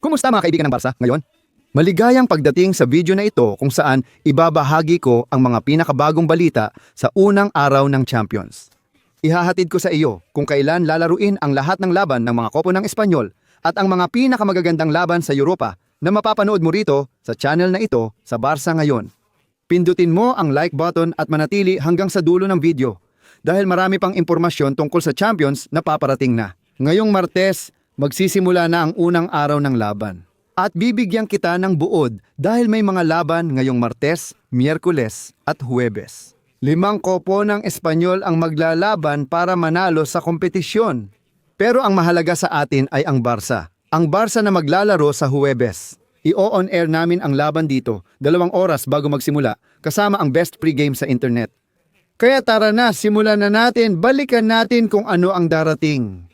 Kumusta mga kaibigan ng Barca ngayon? Maligayang pagdating sa video na ito kung saan ibabahagi ko ang mga pinakabagong balita sa unang araw ng Champions. Ihahatid ko sa iyo kung kailan lalaruin ang lahat ng laban ng mga kopo ng Espanyol at ang mga pinakamagagandang laban sa Europa na mapapanood mo rito sa channel na ito sa Barca ngayon. Pindutin mo ang like button at manatili hanggang sa dulo ng video dahil marami pang impormasyon tungkol sa Champions na paparating na. Ngayong Martes, magsisimula na ang unang araw ng laban. At bibigyan kita ng buod dahil may mga laban ngayong Martes, Miyerkules at Huwebes. Limang kopo ng Espanyol ang maglalaban para manalo sa kompetisyon. Pero ang mahalaga sa atin ay ang Barca. Ang Barca na maglalaro sa Huwebes. I-on air namin ang laban dito, dalawang oras bago magsimula, kasama ang best pregame sa internet. Kaya tara na, simulan na natin, balikan natin kung ano ang darating.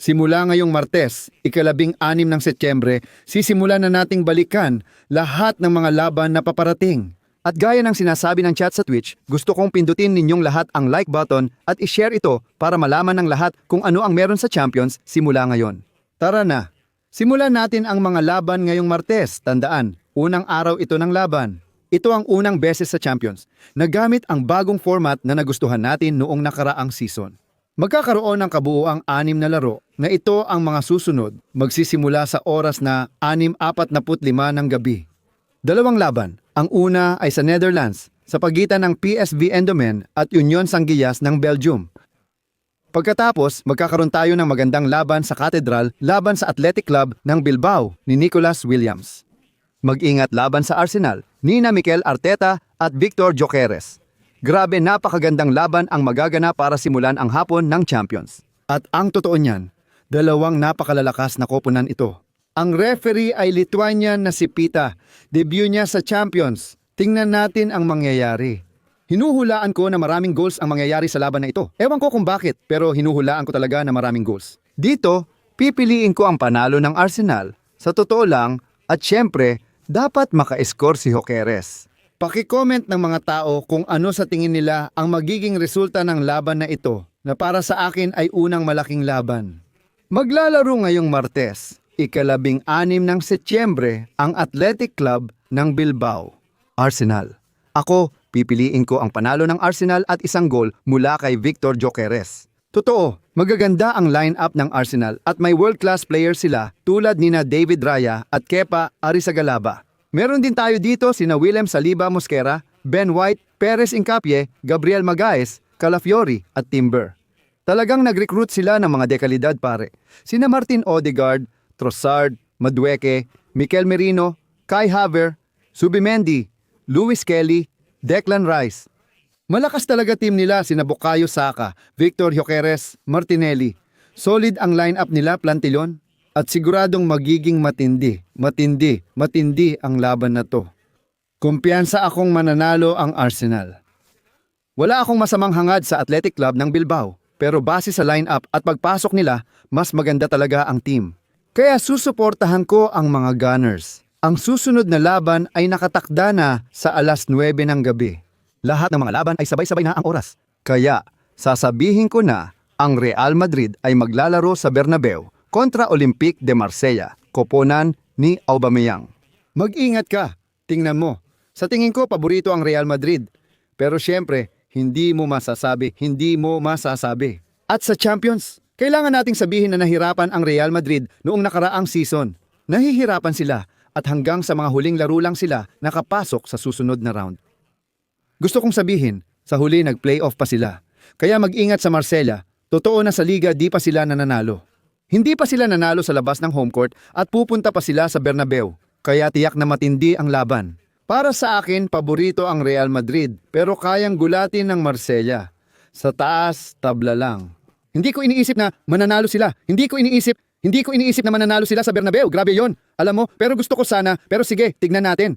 Simula ngayong Martes, ikalabing anim ng Setyembre, sisimulan na nating balikan lahat ng mga laban na paparating. At gaya ng sinasabi ng chat sa Twitch, gusto kong pindutin ninyong lahat ang like button at i-share ito para malaman ng lahat kung ano ang meron sa Champions simula ngayon. Tara na! Simulan natin ang mga laban ngayong Martes. Tandaan, unang araw ito ng laban. Ito ang unang beses sa Champions na gamit ang bagong format na nagustuhan natin noong nakaraang season. Magkakaroon ng kabuuang anim na laro na ito ang mga susunod magsisimula sa oras na 6.45 ng gabi. Dalawang laban. Ang una ay sa Netherlands sa pagitan ng PSV Eindhoven at Union Sanguillas ng Belgium. Pagkatapos, magkakaroon tayo ng magandang laban sa Cathedral laban sa Athletic Club ng Bilbao ni Nicholas Williams. Mag-ingat laban sa Arsenal ni Mikel Arteta at Victor Jokeres. Grabe napakagandang laban ang magagana para simulan ang hapon ng Champions. At ang totoo niyan, dalawang napakalalakas na koponan ito. Ang referee ay Lithuanian na si Pita. Debut niya sa Champions. Tingnan natin ang mangyayari. Hinuhulaan ko na maraming goals ang mangyayari sa laban na ito. Ewan ko kung bakit, pero hinuhulaan ko talaga na maraming goals. Dito, pipiliin ko ang panalo ng Arsenal. Sa totoo lang, at syempre, dapat maka-score si Jokeres. Paki-comment ng mga tao kung ano sa tingin nila ang magiging resulta ng laban na ito na para sa akin ay unang malaking laban. Maglalaro ngayong Martes, ikalabing anim ng Setyembre, ang Athletic Club ng Bilbao, Arsenal. Ako, pipiliin ko ang panalo ng Arsenal at isang gol mula kay Victor Jokeres. Totoo, magaganda ang lineup ng Arsenal at may world-class players sila tulad nina David Raya at Kepa Arrizagalaga. Meron din tayo dito sina Willem Saliba Mosquera, Ben White, Perez Incapie, Gabriel Magaes, Calafiori at Timber. Talagang nag-recruit sila ng mga dekalidad pare. Sina Martin Odegaard, Trossard, Madueke, Mikel Merino, Kai Haver, Subimendi, Luis Kelly, Declan Rice. Malakas talaga team nila sina Bukayo Saka, Victor Jokeres, Martinelli. Solid ang lineup nila Plantilon at siguradong magiging matindi, matindi, matindi ang laban na to. Kumpiyansa akong mananalo ang Arsenal. Wala akong masamang hangad sa Athletic Club ng Bilbao, pero base sa lineup at pagpasok nila, mas maganda talaga ang team. Kaya susuportahan ko ang mga Gunners. Ang susunod na laban ay nakatakda na sa alas 9 ng gabi. Lahat ng mga laban ay sabay-sabay na ang oras. Kaya, sasabihin ko na, ang Real Madrid ay maglalaro sa Bernabeu kontra Olympique de Marsella, koponan ni Aubameyang. Mag-ingat ka, tingnan mo. Sa tingin ko, paborito ang Real Madrid. Pero syempre, hindi mo masasabi, hindi mo masasabi. At sa Champions, kailangan nating sabihin na nahirapan ang Real Madrid noong nakaraang season. Nahihirapan sila at hanggang sa mga huling laro lang sila nakapasok sa susunod na round. Gusto kong sabihin, sa huli nag-playoff pa sila. Kaya mag-ingat sa Marsella, totoo na sa liga di pa sila nananalo. Hindi pa sila nanalo sa labas ng home court at pupunta pa sila sa Bernabeu. Kaya tiyak na matindi ang laban. Para sa akin, paborito ang Real Madrid pero kayang gulatin ng Marsella. Sa taas, tabla lang. Hindi ko iniisip na mananalo sila. Hindi ko iniisip, hindi ko iniisip na mananalo sila sa Bernabeu. Grabe yon. Alam mo, pero gusto ko sana, pero sige, tignan natin.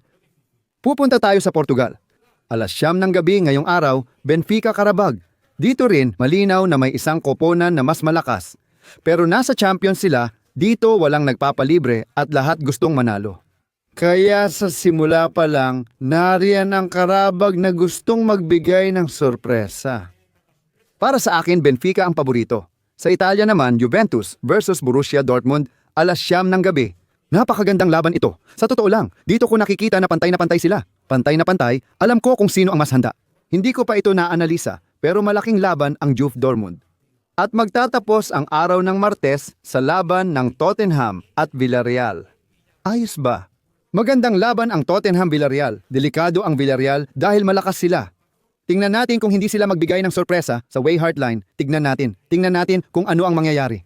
Pupunta tayo sa Portugal. Alas siyam ng gabi ngayong araw, Benfica Karabag. Dito rin, malinaw na may isang koponan na mas malakas. Pero nasa champions sila, dito walang nagpapalibre at lahat gustong manalo. Kaya sa simula pa lang, nariyan ang karabag na gustong magbigay ng sorpresa. Para sa akin, Benfica ang paborito. Sa Italia naman, Juventus versus Borussia Dortmund, alas siyam ng gabi. Napakagandang laban ito. Sa totoo lang, dito ko nakikita na pantay na pantay sila. Pantay na pantay, alam ko kung sino ang mas handa. Hindi ko pa ito naanalisa, pero malaking laban ang Juve Dortmund. At magtatapos ang araw ng Martes sa laban ng Tottenham at Villarreal. Ayos ba? Magandang laban ang Tottenham-Villarreal. Delikado ang Villarreal dahil malakas sila. Tingnan natin kung hindi sila magbigay ng sorpresa sa way hardline. Tignan natin. Tingnan natin kung ano ang mangyayari.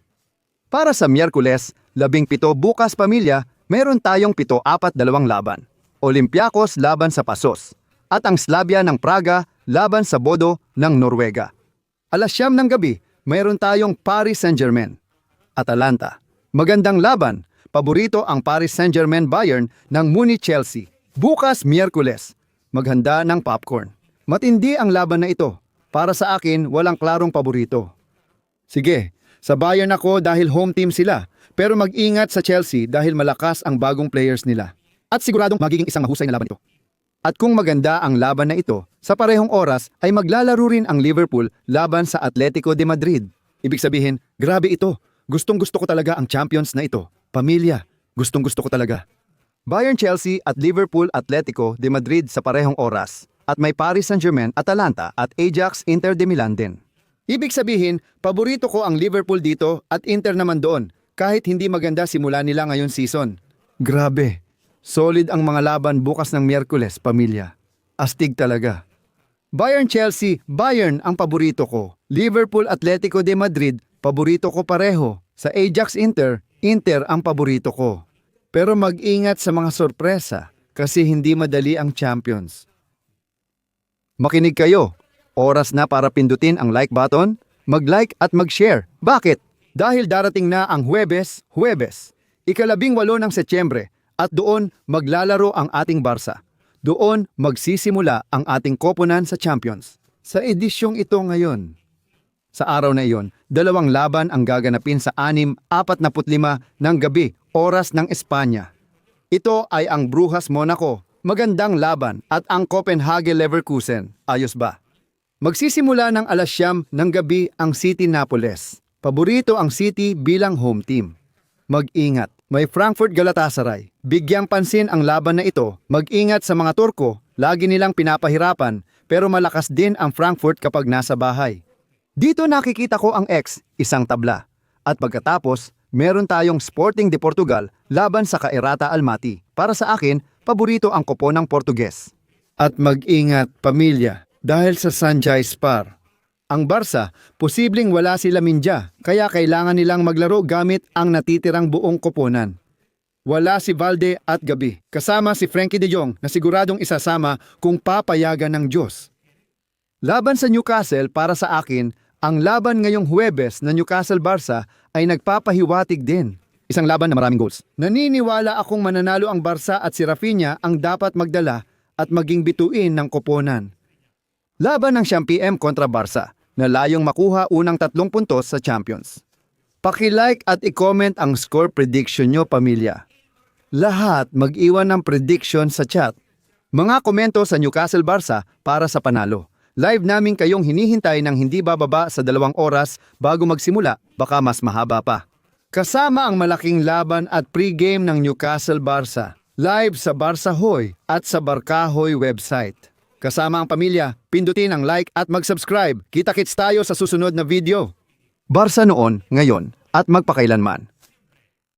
Para sa Miyerkules, labing pito bukas pamilya, meron tayong pito apat dalawang laban. Olympiacos laban sa Pasos. At ang Slavia ng Praga laban sa Bodo ng Norwega. Alas siyam ng gabi, mayroon tayong Paris Saint-Germain. Atalanta. Magandang laban. Paborito ang Paris Saint-Germain Bayern ng Munich Chelsea. Bukas Miyerkules. Maghanda ng popcorn. Matindi ang laban na ito. Para sa akin, walang klarong paborito. Sige, sa Bayern ako dahil home team sila. Pero mag-ingat sa Chelsea dahil malakas ang bagong players nila. At siguradong magiging isang mahusay na laban ito. At kung maganda ang laban na ito, sa parehong oras ay maglalaro rin ang Liverpool laban sa Atletico de Madrid. Ibig sabihin, grabe ito. Gustong gusto ko talaga ang champions na ito. Pamilya, gustong gusto ko talaga. Bayern Chelsea at Liverpool Atletico de Madrid sa parehong oras. At may Paris Saint-Germain, Atalanta at Ajax Inter de Milan din. Ibig sabihin, paborito ko ang Liverpool dito at Inter naman doon, kahit hindi maganda simula nila ngayon season. Grabe. Solid ang mga laban bukas ng Miyerkules, pamilya. Astig talaga. Bayern Chelsea, Bayern ang paborito ko. Liverpool Atletico de Madrid, paborito ko pareho. Sa Ajax Inter, Inter ang paborito ko. Pero mag-ingat sa mga sorpresa kasi hindi madali ang champions. Makinig kayo. Oras na para pindutin ang like button, mag-like at mag-share. Bakit? Dahil darating na ang Huwebes, Huwebes, ikalabing walo ng Setyembre at doon maglalaro ang ating Barsa. Doon magsisimula ang ating koponan sa Champions. Sa edisyong ito ngayon, sa araw na iyon, dalawang laban ang gaganapin sa 6.45 ng gabi, oras ng Espanya. Ito ay ang Brujas Monaco, magandang laban at ang Copenhagen Leverkusen. Ayos ba? Magsisimula ng alas siyam ng gabi ang City Napoles. Paborito ang City bilang home team. Mag-ingat. May Frankfurt Galatasaray. Bigyang pansin ang laban na ito. Mag-ingat sa mga Turko. Lagi nilang pinapahirapan pero malakas din ang Frankfurt kapag nasa bahay. Dito nakikita ko ang X, isang tabla. At pagkatapos, meron tayong Sporting de Portugal laban sa Kairata Almaty. Para sa akin, paborito ang kopo ng Portuges. At mag-ingat, pamilya, dahil sa Sanjay Spar. Ang Barca, posibleng wala sila Minja, kaya kailangan nilang maglaro gamit ang natitirang buong koponan. Wala si Valde at Gabi, kasama si Frankie de Jong na siguradong isasama kung papayagan ng Diyos. Laban sa Newcastle para sa akin, ang laban ngayong Huwebes na Newcastle-Barca ay nagpapahiwatig din. Isang laban na maraming goals. Naniniwala akong mananalo ang Barca at si Rafinha ang dapat magdala at maging bituin ng koponan. Laban ng Siyam PM kontra Barca na layong makuha unang tatlong puntos sa Champions. Paki-like at i-comment ang score prediction nyo pamilya. Lahat mag-iwan ng prediction sa chat. Mga komento sa Newcastle Barca para sa panalo. Live namin kayong hinihintay ng hindi bababa sa dalawang oras bago magsimula, baka mas mahaba pa. Kasama ang malaking laban at pre-game ng Newcastle Barca. Live sa Barca Hoy at sa Barcahoy website. Kasama ang pamilya, pindutin ang like at mag-subscribe. Kita-kits tayo sa susunod na video. Barca noon, ngayon, at magpakailanman.